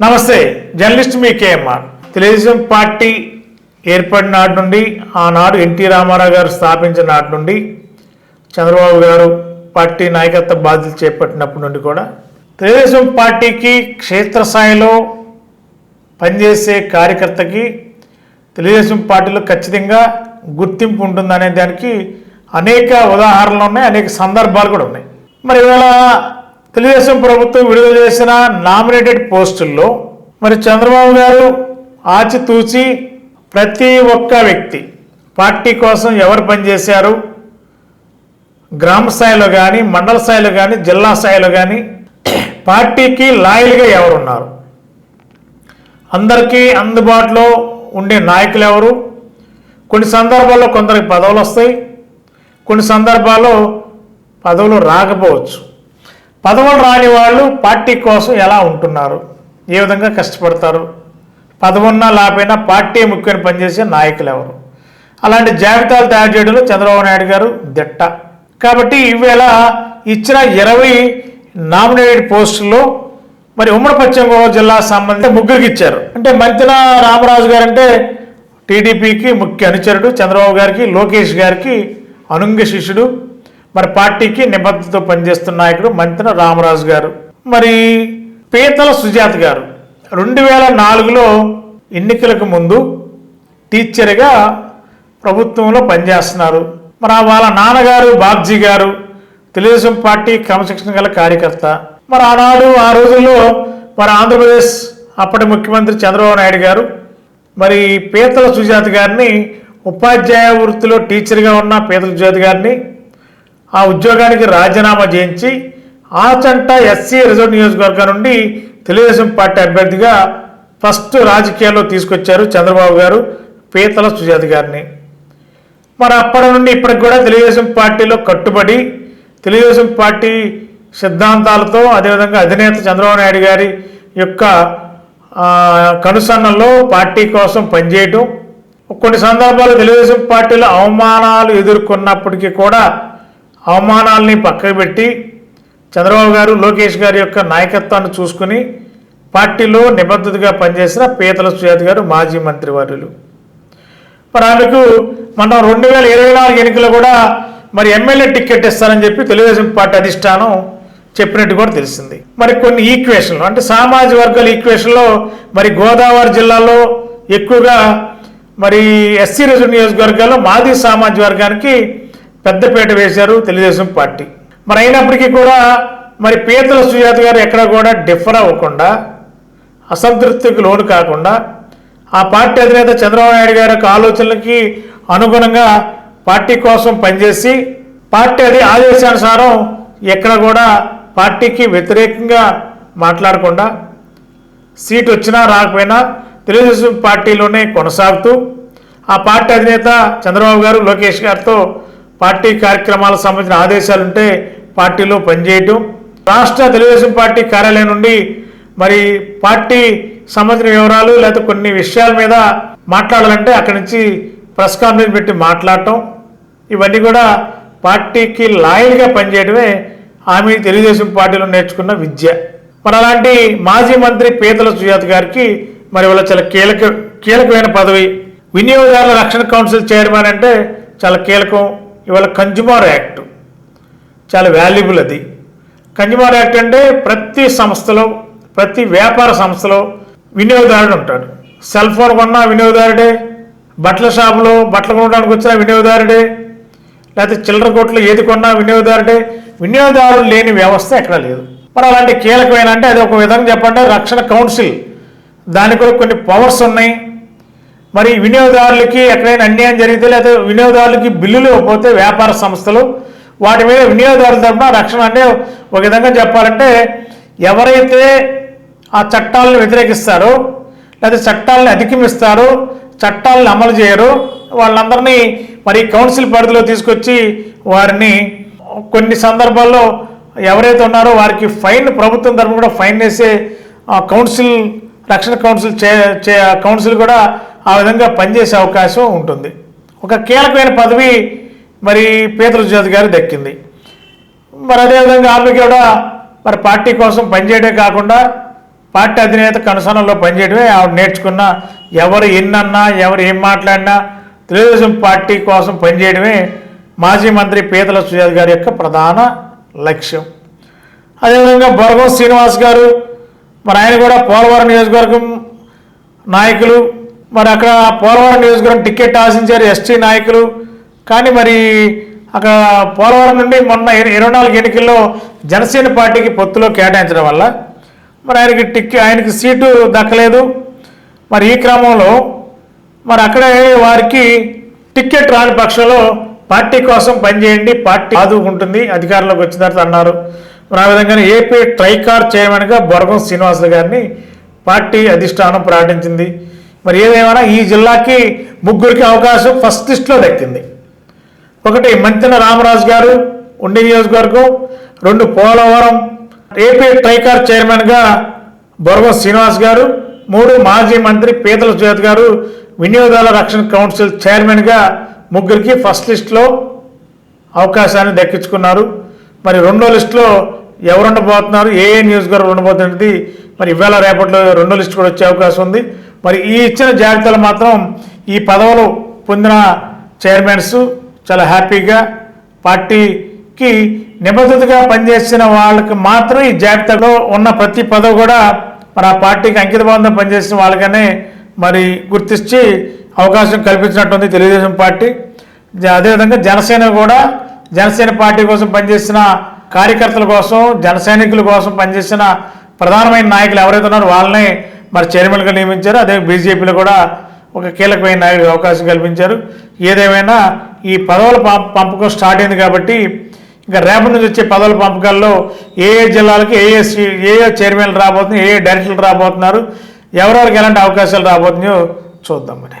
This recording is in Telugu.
నమస్తే జర్నలిస్ట్ మీ కేఎంఆర్. తెలుగుదేశం పార్టీ ఏర్పడిన నాటి నుండి ఆనాడు ఎన్టీ రామారావు గారు స్థాపించిన నాటి నుండి చంద్రబాబు గారు పార్టీ నాయకత్వ బాధ్యతలు చేపట్టినప్పటి నుండి కూడా తెలుగుదేశం పార్టీకి క్షేత్రస్థాయిలో పనిచేసే కార్యకర్తకి తెలుగుదేశం పార్టీలో ఖచ్చితంగా గుర్తింపు ఉంటుందనే దానికి అనేక ఉదాహరణలు ఉన్నాయి అనేక సందర్భాలు కూడా ఉన్నాయి. మరి ఇవాళ తెలుగుదేశం ప్రభుత్వం విడుదల చేసిన నామినేటెడ్ పోస్టుల్లో మరి చంద్రబాబు గారు ఆచితూచి ప్రతి ఒక్క వ్యక్తి పార్టీ కోసం ఎవరు పనిచేశారు? గ్రామ స్థాయిలో కానీ మండల స్థాయిలో కానీ జిల్లా స్థాయిలో కానీ పార్టీకి లాయల్గా ఎవరున్నారు? అందరికీ అందుబాటులో ఉండే నాయకులు ఎవరు? కొన్ని సందర్భాల్లో కొందరికి పదవులు వస్తాయి కొన్ని సందర్భాల్లో పదవులు రాకపోవచ్చు. పదవులు రాని వాళ్ళు పార్టీ కోసం ఎలా ఉంటున్నారు? ఏ విధంగా కష్టపడతారు? పదవున్నా లేకపోయినా పార్టీ ముఖ్యమైన పనిచేసే నాయకులు ఎవరు? అలాంటి జాబితాలు తయారు చేయడంలో చంద్రబాబు నాయుడు గారు దిట్ట. కాబట్టి ఈవేళ ఇచ్చిన ఇరవై నామినేటెడ్ పోస్టుల్లో మరి ఉమ్మడి పశ్చిమ గోదావరి జిల్లా సంబంధించి ముగ్గురికి ఇచ్చారు. అంటే మంతిన రామరాజు గారు అంటే టీడీపీకి ముఖ్య అనుచరుడు చంద్రబాబు గారికి లోకేష్ గారికి అనుంగ శిష్యుడు మరి పార్టీకి నిబద్ధతతో పనిచేస్తున్న నాయకుడు మంతిన రామరాజు గారు. మరి పీతల సుజాత గారు రెండు వేల నాలుగులో ఎన్నికలకు ముందు టీచర్గా ప్రభుత్వంలో పనిచేస్తున్నారు. మరి వాళ్ళ నాన్నగారు బాబ్జీ గారు తెలుగుదేశం పార్టీ క్రమశిక్షణ గల కార్యకర్త. మరి ఆనాడు ఆ రోజుల్లో మరి ఆంధ్రప్రదేశ్ అప్పటి ముఖ్యమంత్రి చంద్రబాబు నాయుడు గారు మరి పీతల సుజాత గారిని ఉపాధ్యాయ వృత్తిలో టీచర్గా ఉన్న పీతల సుజాత గారిని ఆ ఉద్యోగానికి రాజీనామా చేయించి ఆచంట ఎస్సీ రిజర్వ్ నియోజకవర్గం నుండి తెలుగుదేశం పార్టీ అభ్యర్థిగా ఫస్ట్ రాజకీయాల్లో తీసుకొచ్చారు చంద్రబాబు గారు పీతల సుజాత గారిని. మరి అప్పటి నుండి ఇప్పటికి కూడా తెలుగుదేశం పార్టీలో కట్టుబడి తెలుగుదేశం పార్టీ సిద్ధాంతాలతో అదేవిధంగా అధినేత చంద్రబాబు నాయుడు గారి యొక్క కనుసన్నల్లో పార్టీ కోసం పనిచేయటం కొన్ని సందర్భాల్లో తెలుగుదేశం పార్టీలో అవమానాలు ఎదుర్కొన్నప్పటికీ కూడా అవమానాల్ని పక్కబెట్టి చంద్రబాబు గారు లోకేష్ గారి యొక్క నాయకత్వాన్ని చూసుకుని పార్టీలో నిబద్ధతగా పనిచేసిన పీతల సుజాత గారు మాజీ మంత్రివర్యులు మరి ఆమెకు మనం రెండు వేల ఇరవై నాలుగు ఎన్నికలో కూడా మరి ఎమ్మెల్యే టికెట్ ఇస్తారని చెప్పి తెలుగుదేశం పార్టీ అధిష్టానం చెప్పినట్టు కూడా తెలిసింది. మరి కొన్ని ఈక్వేషన్లు అంటే సామాజిక వర్గాల ఈక్వేషన్లో మరి గోదావరి జిల్లాలో ఎక్కువగా మరి ఎస్సీ రిజర్వ్ నియోజకవర్గాల్లో మాది సామాజిక వర్గానికి పెద్దపేట వేశారు తెలుగుదేశం పార్టీ. మరి అయినప్పటికీ కూడా మరి పీతల సుజాత గారు ఎక్కడ కూడా డిఫర్ అవ్వకుండా అసంతృప్తికి లోను కాకుండా ఆ పార్టీ అధినేత చంద్రబాబు నాయుడు గారి యొక్క ఆలోచనలకి అనుగుణంగా పార్టీ కోసం పనిచేసి పార్టీ అది ఆదేశానుసారం ఎక్కడ కూడా పార్టీకి వ్యతిరేకంగా మాట్లాడకుండా సీట్ వచ్చినా రాకపోయినా తెలుగుదేశం పార్టీలోనే కొనసాగుతూ ఆ పార్టీ అధినేత చంద్రబాబు గారు లోకేష్ గారితో పార్టీ కార్యక్రమాలకు సంబంధించిన ఆదేశాలు ఉంటే పార్టీలో పనిచేయటం. రాష్ట్ర తెలుగుదేశం పార్టీ కార్యాలయం నుండి మరి పార్టీ సంబంధించిన వివరాలు లేకపోతే కొన్ని విషయాల మీద మాట్లాడాలంటే అక్కడి నుంచి ప్రెస్ కాన్ఫరెన్స్ పెట్టి మాట్లాడటం. ఇవన్నీ కూడా పార్టీకి లాయల్గా పనిచేయడమే ఆమె తెలుగుదేశం పార్టీలో నేర్చుకున్న విద్య. మరి అలాంటి మాజీ మంత్రి పీతల సుజాత గారికి మరి వాళ్ళ చాలా కీలక కీలకమైన పదవి. వినియోగదారుల రక్షణ కౌన్సిల్ చైర్మన్ అంటే చాలా కీలకం. ఇవాళ కన్జ్యూమర్ యాక్ట్ చాలా వాల్యుబుల్ అది. కన్జ్యూమర్ యాక్ట్ అంటే ప్రతి సంస్థలో ప్రతి వ్యాపార సంస్థలో వినియోగదారుడు ఉంటాడు. సెల్ ఫోన్ కొన్నా వినియోగదారుడే బట్టల షాపులో బట్టలు కొనడానికి వచ్చిన వినియోగదారుడే లేకపోతే చిల్లర కొట్లు ఏది కొన్నా వినియోగదారుడే. వినియోగదారులు లేని వ్యవస్థ ఎక్కడ లేదు. మరి అలాంటి కీలకమైన అంటే అది ఒక విధంగా చెప్పంటే రక్షణ కౌన్సిల్ దానికి కూడా కొన్ని పవర్స్ ఉన్నాయి. మరి వినియోగదారులకి ఎక్కడైనా అన్యాయం జరిగితే లేదా వినియోగదారులకి బిల్లులు ఇవ్వకపోతే వ్యాపార సంస్థలు వాటి మీద వినియోగదారుల తరపున రక్షణ అంటే ఒక విధంగా చెప్పాలంటే ఎవరైతే ఆ చట్టాలను వ్యతిరేకిస్తారో లేదా చట్టాలను అధిగమిస్తారో చట్టాలను అమలు చేయరు వాళ్ళందరినీ మరి కౌన్సిల్ పరిధిలో తీసుకొచ్చి వారిని కొన్ని సందర్భాల్లో ఎవరైతే ఉన్నారో వారికి ఫైన్ ప్రభుత్వం తరఫున కూడా ఫైన్ వేసే ఆ కౌన్సిల్ రక్షణ కౌన్సిల్ చే చే కౌన్సిల్ కూడా ఆ విధంగా పనిచేసే అవకాశం ఉంటుంది. ఒక కీలకమైన పదవి మరి పీతల గారు దక్కింది. మరి అదేవిధంగా ఆమె కూడా మరి పార్టీ కోసం పనిచేయడమే కాకుండా పార్టీ అధినేత కనుసనంలో పనిచేయడమే ఆవిడ నేర్చుకున్న ఎవరు ఎన్నన్నా ఎవరు ఏం మాట్లాడినా తెలుగుదేశం పార్టీ కోసం పనిచేయడమే మాజీ మంత్రి పీతల సుజాత గారి యొక్క ప్రధాన లక్ష్యం. అదేవిధంగా బొరగం శ్రీనివాస్ గారు మరి ఆయన కూడా పోలవరం నియోజకవర్గం నాయకులు మరి అక్కడ పోలవరం నియోజకవర్గం టికెట్ ఆశించారు ఎస్టీ నాయకులు. కానీ మరి అక్కడ పోలవరం నుండి మొన్న ఇరవై నాలుగు ఎన్నికల్లో జనసేన పార్టీకి పొత్తులో కేటాయించడం వల్ల మరి ఆయనకి టిక్ ఆయనకి సీటు దక్కలేదు. మరి ఈ క్రమంలో మరి అక్కడే వారికి టిక్కెట్ రాని పక్షంలో పార్టీ కోసం పనిచేయండి పార్టీ ఆదుకుంటుంది అధికారంలోకి వచ్చిన తర్వాత అన్నారు. మరి ఆ విధంగానే ఏపీ ట్రైకార్ చైర్మన్గా బొరగం శ్రీనివాసులు గారిని పార్టీ అధిష్టానం ప్రకటించింది మరి ఏదేమైనా ఈ జిల్లాకి ముగ్గురికి అవకాశం ఫస్ట్ లిస్ట్లో దక్కింది. ఒకటి మంతెన రామరాజు గారు ఉండి నియోజకవర్గం. రెండు పోలవరం. ఏపీ ట్రైకార్ చైర్మన్గా బొరవ శ్రీనివాస్ గారు. మూడు మాజీ మంత్రి పీతల సుజాత్ గారు వినియోగదారుల రక్షణ కౌన్సిల్ చైర్మన్గా ముగ్గురికి ఫస్ట్ లిస్ట్లో అవకాశాన్ని దక్కించుకున్నారు. మరి రెండో లిస్టులో ఎవరు ఉండబోతున్నారు ఏ ఏ నియోజకవర్గం ఉండబోతున్నది మరి ఇవాళ రేపట్లో రెండో లిస్ట్ కూడా వచ్చే అవకాశం ఉంది. మరి ఈ ఇచ్చిన జాబితాలు మాత్రం ఈ పదవులు పొందిన చైర్మన్స్ చాలా హ్యాపీగా పార్టీకి నిబద్ధతగా పనిచేసిన వాళ్ళకి మాత్రం ఈ జాబితాలో ఉన్న ప్రతి పదవి కూడా మరి ఆ పార్టీకి అంకితభావంతో పనిచేసిన వాళ్ళకనే మరి గుర్తించి అవకాశం కల్పించినట్టుంది తెలుగుదేశం పార్టీ. అదేవిధంగా జనసేన కూడా జనసేన పార్టీ కోసం పనిచేసిన కార్యకర్తల కోసం జన సైనికుల కోసం పనిచేసిన ప్రధానమైన నాయకులు ఎవరైతే ఉన్నారో వాళ్ళని మరి చైర్మన్గా నియమించారు. అదే బీజేపీలో కూడా ఒక కీలకమైన నాయకుడికి అవకాశం కల్పించారు. ఏదేమైనా ఈ పదవుల పంపకం స్టార్ట్ అయింది కాబట్టి ఇంకా రేపటి నుంచి వచ్చే పదవుల పంపకాల్లో ఏ ఏ జిల్లాలకి ఏ ఏ ఏ ఏ చైర్మన్లు రాబోతున్నాయి ఏ ఏ డైరెక్టర్లు రాబోతున్నారు ఎవరెవరికి ఎలాంటి అవకాశాలు రాబోతున్నాయో చూద్దాం మరి.